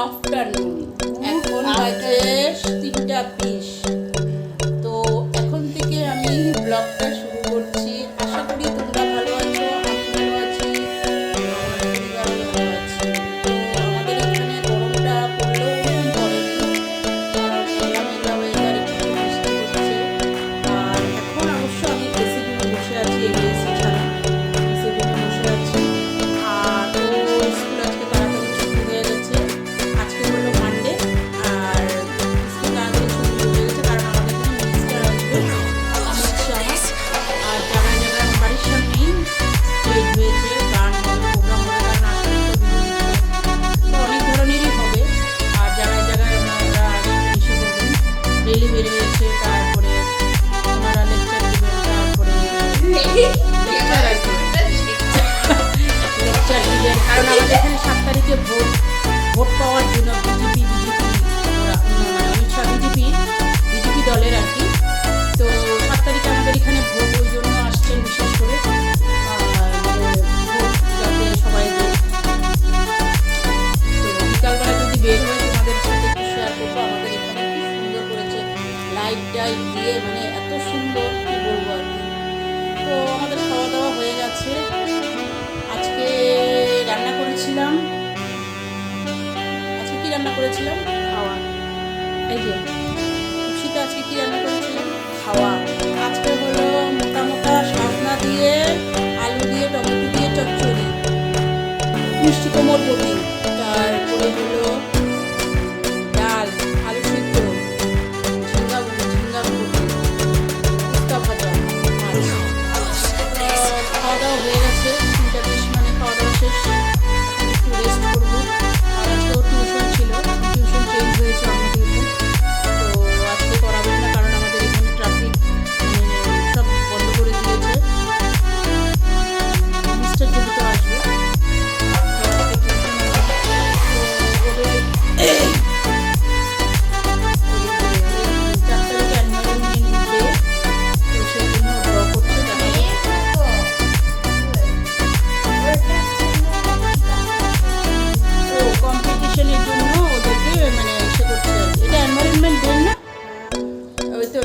Afternoon এখন বাজে তিনটা বিশ। তো এখন থেকে আমি ব্লগটা শুরু করছি। যে ভোট ভোট পাওয়ার জন্য BJP BJP Amit BJP BJP দলের আর কি। তো সাত তারিখে আমাদের এখানে ভোট, ওই জন্য আসছেন বিশেষ করে। সবাই তো আমাদের লাইট টাইট দিয়ে মানে করেছিলাম? খাওয়া। এই যে খুশিতে আজকে কি রান্না করেছিলাম? খাওয়া। আজকে হলো মোটা মোটা শাকনা দিয়ে, আলু দিয়ে, টমেটো দিয়ে, চচ্চড়ি। মিষ্টি কোমর বটি। তারপরে হলো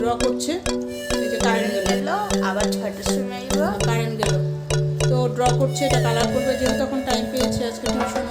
ড্র করছে। এই যে কারেন্ট গেল। আবার ছয়টার সময় কারেন্ট গেল। তো ড্র করছে এটা কালার করবে যেহেতু তখন টাইম পেয়েছে আজকে টিউশন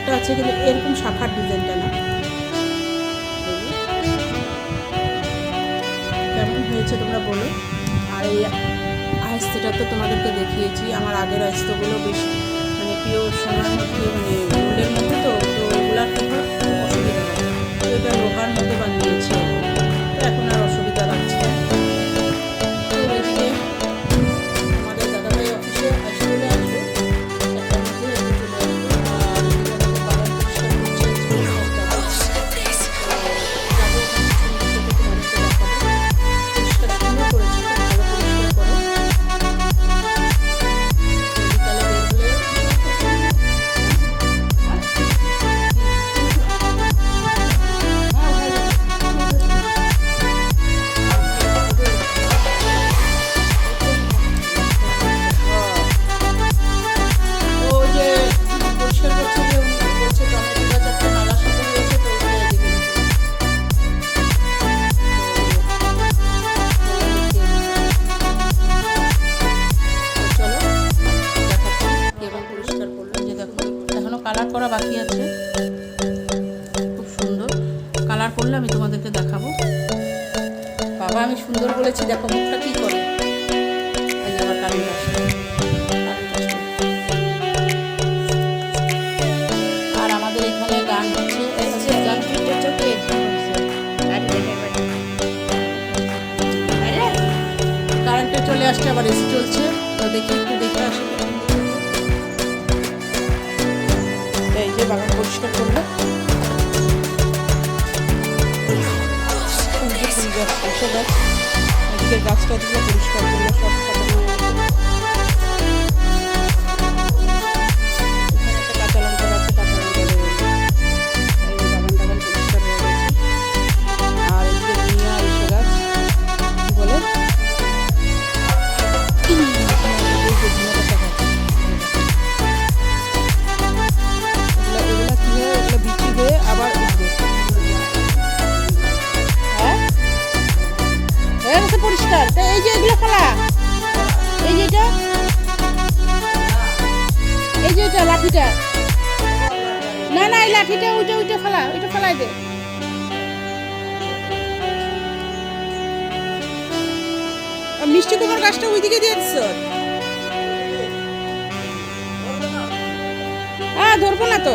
একটা আছে, কিন্তু এরকম শাখার ডিজাইনটা না। কেমন হয়েছে তোমরা বলো। আর এই আয়স্তাটা তো তোমাদেরকে দেখিয়েছি, আমার আগের আয়স্তগুলো বেশ মানে পিওর সোনার মধ্যে মানে ফুলের মধ্যে তো তো এগুলার অসুবিধা তো এটা লোহার মধ্যে বানিয়েছে। চলছে তো দেখি একটু দেখে আসি এই যে বাগান পরিষ্কার করব এই যে ফুল গাছ যে না না, এই লাঠিটা ওইটা ওইটা ফেলা ওইটা ফেলাই দে। মিষ্টি কুমার গাছটা ওইদিকে দিয়ে দিচ্ছ হ্যাঁ ধরবো না তো।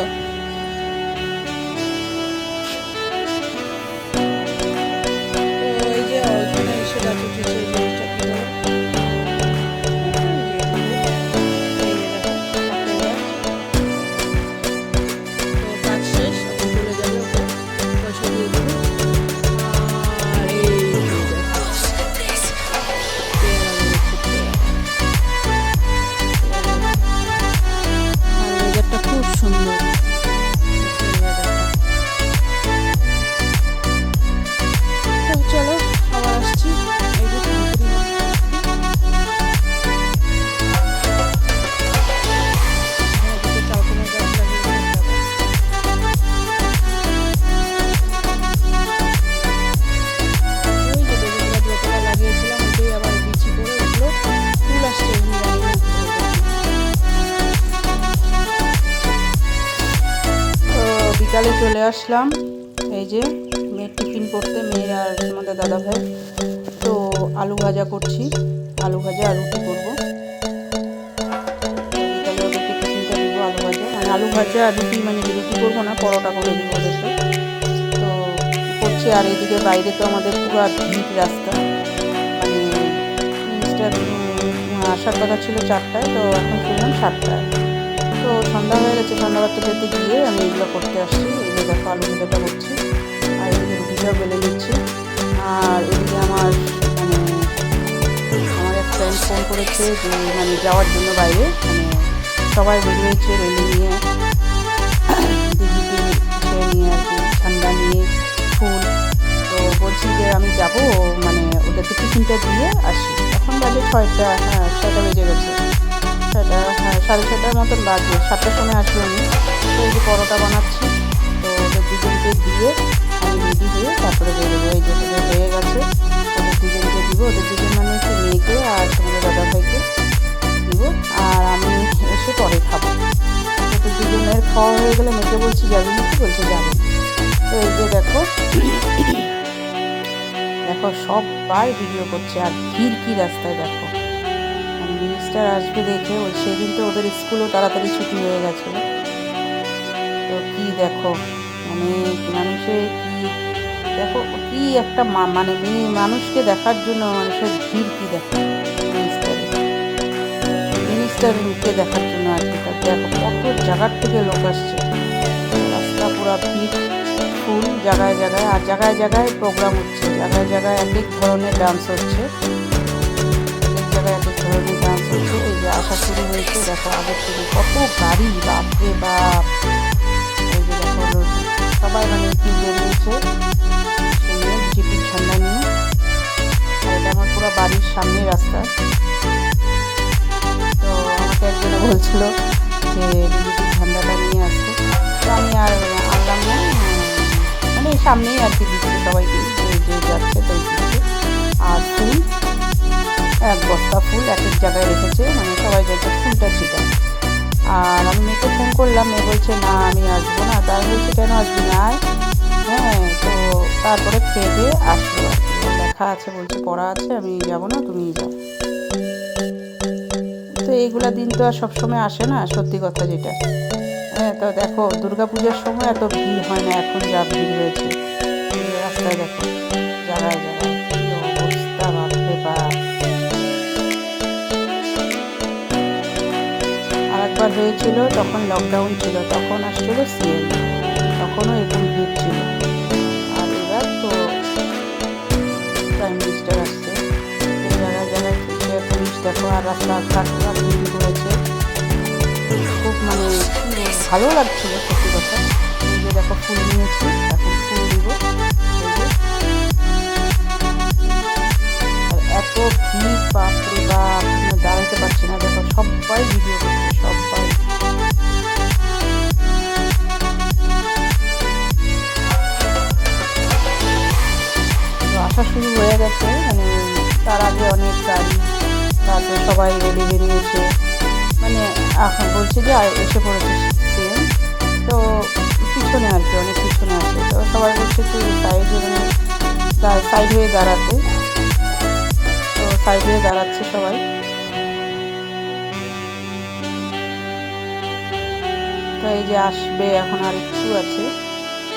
আসলাম। এই যে মেয়ের টিফিন করতে, মেয়ের আর আমাদের দাদা ভাই। তো আলু ভাজা করছি। আলু ভাজা আর রুটি করব। আলু ভাজা। মানে আলু ভাজা আর রুটি মানে রুটি করব না, পরোটা করে দিব তো করছি? আর এইদিকে বাইরে তো আমাদের পুরো ভিড় রাস্তা। মানে আসার কথা ছিল চারটায়, তো এখন শুনলাম সাতটায়। তো সন্ধ্যা হয়ে গেছে, সন্ধ্যা বাড়তে যেতে গিয়ে আমি এগুলো করতে আসছি। যে দেখো আলু ভাজাটা করছি আর এদিকে রুটিটাও বেলে নিচ্ছি আর এদিকে আমার মানে আমার এক ফ্রেন্ড ফোন করেছে যে মানে যাওয়ার জন্য বাইরে। মানে সবাই বেরিয়েছে রেলে নিয়ে। দিদিকে সে নিয়ে আর ঠান্ডা নিয়ে, ফুল। তো বলছি যে, আমি যাব মানে ওদেরকে টিফিনটা দিয়ে আসি। এখন বাজে ছয়টা হ্যাঁ ছয়টা বেজে গেছে। ছয়টা হ্যাঁ সাড়ে ছটার মতন বাজে। সাতটার সময় আসলো আমি। তো এই যে পরোটা বানাচ্ছি। খাওয়া হয়ে গেলে মেয়েকে বলছি, যাবি বলছে, যাবে। তো এই যে দেখো দেখো, সবাই ভিডিও করছে, আর ভিড় কি রাস্তায় দেখো। মিনিস্টার আসবে দেখে, ওই সেদিন তো ওদের স্কুলও তাড়াতাড়ি ছুটি হয়ে গেছিল তো কি দেখো মানে মানুষের কি, দেখো, কি একটা মানে মানুষকে দেখার জন্য মানুষের ভিড় কি দেখো। মিনিস্টারকে দেখার জন্য আর কি। দেখো, কত জায়গার থেকে লোক আসছে। রাস্তা পুরা ভিড়, ফুল, জায়গায় জায়গায়, আর জায়গায় জায়গায় প্রোগ্রাম হচ্ছে। জায়গায় জায়গায় এক এক ধরনের ডান্স হচ্ছে। এক জায়গায় এক এক ধরনের ডান্স হচ্ছে। এই যে আসা শুরু হয়েছে, দেখো আগের থেকে কত গাড়ি, বাপরে বাপ। সবাই মানে কি বেরিয়েছে ঠান্ডা নিয়ে। আর এটা আমার পুরো বাড়ির সামনে রাস্তা। একজনে বলছিল যে ঝান্ডাটা নিয়ে আসতে। তো আমি আর আনলাম না মানে সামনেই আর কি দিচ্ছে সবাইকে, যে যাচ্ছে দিচ্ছে। আর ফুল, এক বস্তা ফুল এক এক জায়গায় রেখেছে মানে সবাই যাতে ফুলটা ছিটা আর আমি মেয়েকে ফোন করলাম, মেয়ে বলছে, না, আমি আসব না। তাই বলছে, কেন আসবি না? হ্যাঁ তো তারপরে খেয়ে দিয়ে। ওর লেখা আছে, বলছে, পড়া আছে, আমি যাব না, তুমিই যাও। তো এইগুলা দিন তো আর সবসময় আসে না, সত্যি কথা যেটা। হ্যাঁ তো দেখো, দুর্গাপূজার সময় এত ভিড় হয় না, এখন যা ভিড় যে রাস্তায় দেখো জায়গায় অবস্থা বাপরে বাপ। আর একবার হয়েছিল, তখন লকডাউন ছিল, তখন আসছিল সিএম তখনও এরকম ভিড় ছিল। দেখো, আর রাস্তাঘাট পুরো ক্লিন করেছে খুব মানে ভালো লাগছিল সত্যি কথা। যে দেখো, ফুল নিয়েছি, এখন ফুল দিব। আর এত ভিড়, বাপরে বাপ দাঁড়াতে পারছি না। দেখো, সবাই ভিডিও করছে, সবাই। আসা শুরু হয়ে গেছে মানে তার আগে অনেক গাড়ি তারপরে সবাই রেডি বেরিয়েছে মানে এখন বলছে যে এসে পড়েছে তো পিছনে আর কি, অনেক পিছনে আছে। তো সবাই বলছে একটু সাইডে মানে সাইড হয়ে দাঁড়াতে। তো সাইড হয়ে দাঁড়াচ্ছে সবাই। তো এই যে আসবে, এখন আর একটু আছে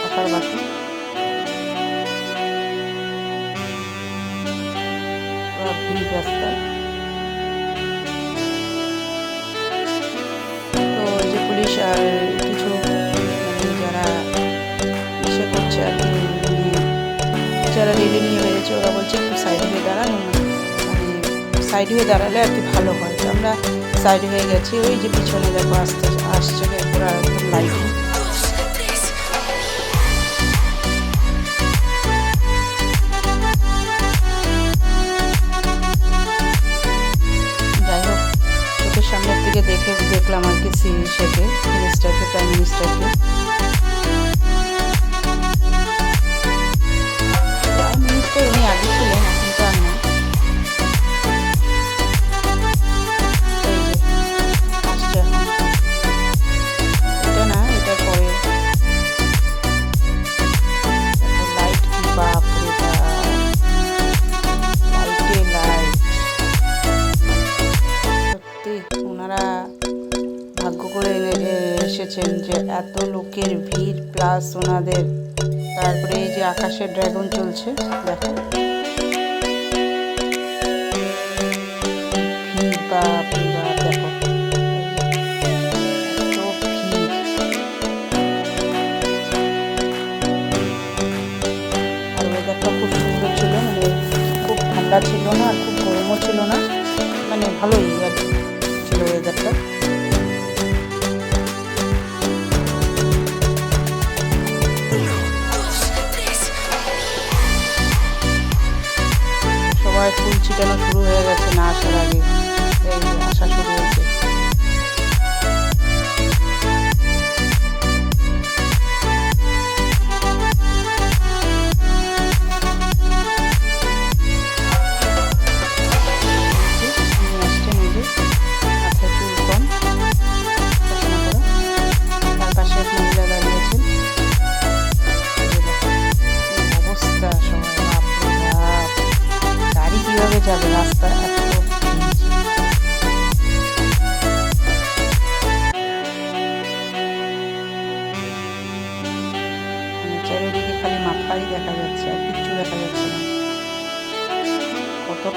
আসার বাকি। ভিড় রাস্তায় ওই আর কিছু যারা ইসে করছে আর কি, যারা রেডি নিয়ে বেড়েছে, ওরা বলছে একটু সাইড হয়ে দাঁড়ান মানে সাইড হয়ে দাঁড়ালে আর কি ভালো হয়। আমরা সাইড হয়ে গেছি, ওই যে পিছনে দেখো আসতে, আসছে একদম লাইটিং দেখলাম আর কি সিরিজটাকে মিনিস্টারকে প্রাইম মিনিস্টারকে ড্রাগন চলছে দেখো।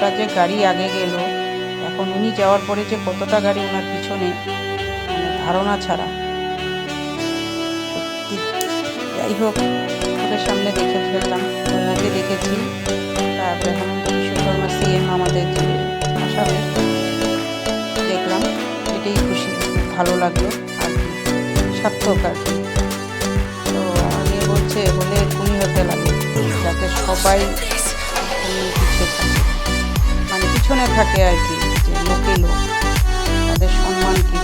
কতটা যে গাড়ি আগে গেল, এখন উনি যাওয়ার পরে যে কতটা গাড়ি ওনার পিছনে মানে ধারণা ছাড়া। যাই হোক ওদের সামনে দেখে ফেললাম, ওনাকে দেখেছি। তারপরে হেমন্ত বিশ্ব শর্মা সিএম আমাদের যে আসামে দেখলাম, এটাই খুশি, ভালো লাগল, আর কি, সার্থক আর কি। তো আগে বলছে, বলে এরকমই হতে লাগে যাতে সবাই পিছনে থাকে আর কি যে লোকে লোক তাদের সম্মান কী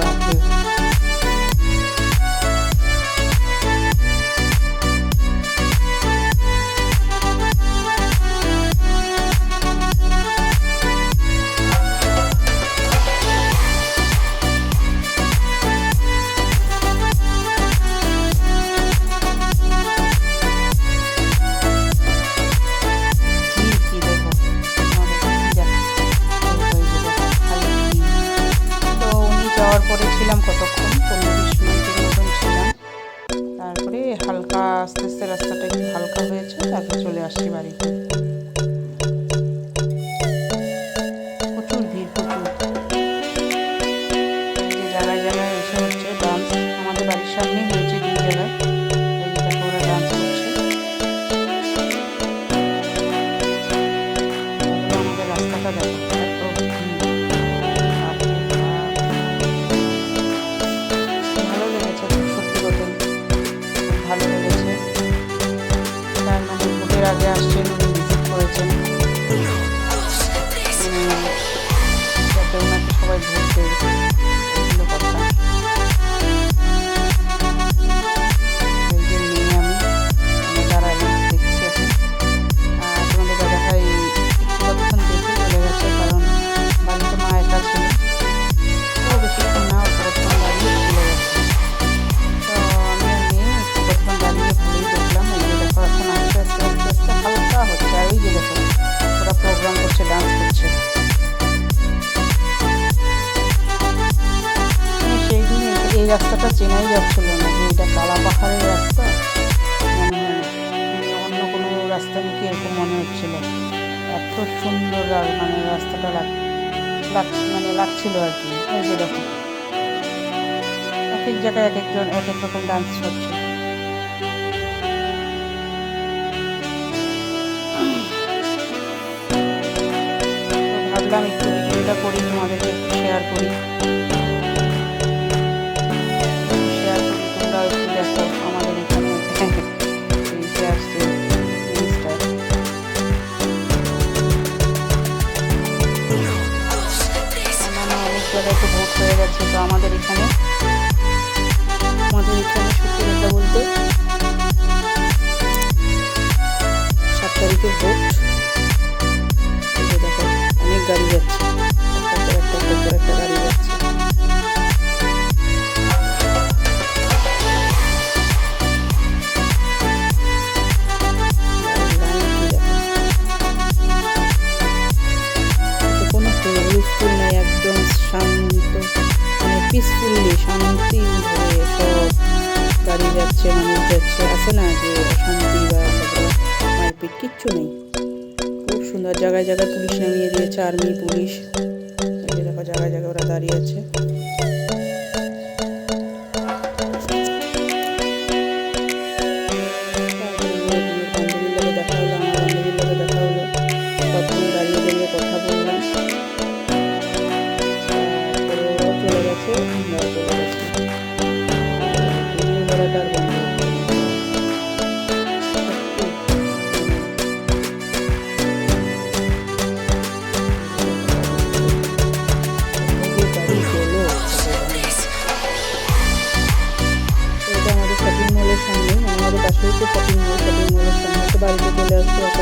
সুন্দর মানে রাস্তাটা লাগ মানে লাগছিল আর কি, এই যে দেখো। এক এক জায়গায় এক একজন এক এক রকম ডান্স করছে। ভাবলাম একটু এটা করি, তোমাদেরকে শেয়ার করি। যাচ্ছে তো আমাদের এখানে। আমাদের এখানে সত্যি কথা বলতে সাত তারিখে ভোট। দেখো, অনেক গাড়ি যাচ্ছে। জায়গায় জায়গায় পুলিশ নামিয়ে দিয়েছে আর্মি পুলিশ। দেখো জায়গায় জায়গায় ওরা দাঁড়িয়ে আছে। Twitter, Facebook, Instagram, Instagram, Instagram, Instagram, Instagram, Instagram, Instagram, Instagram, Instagram,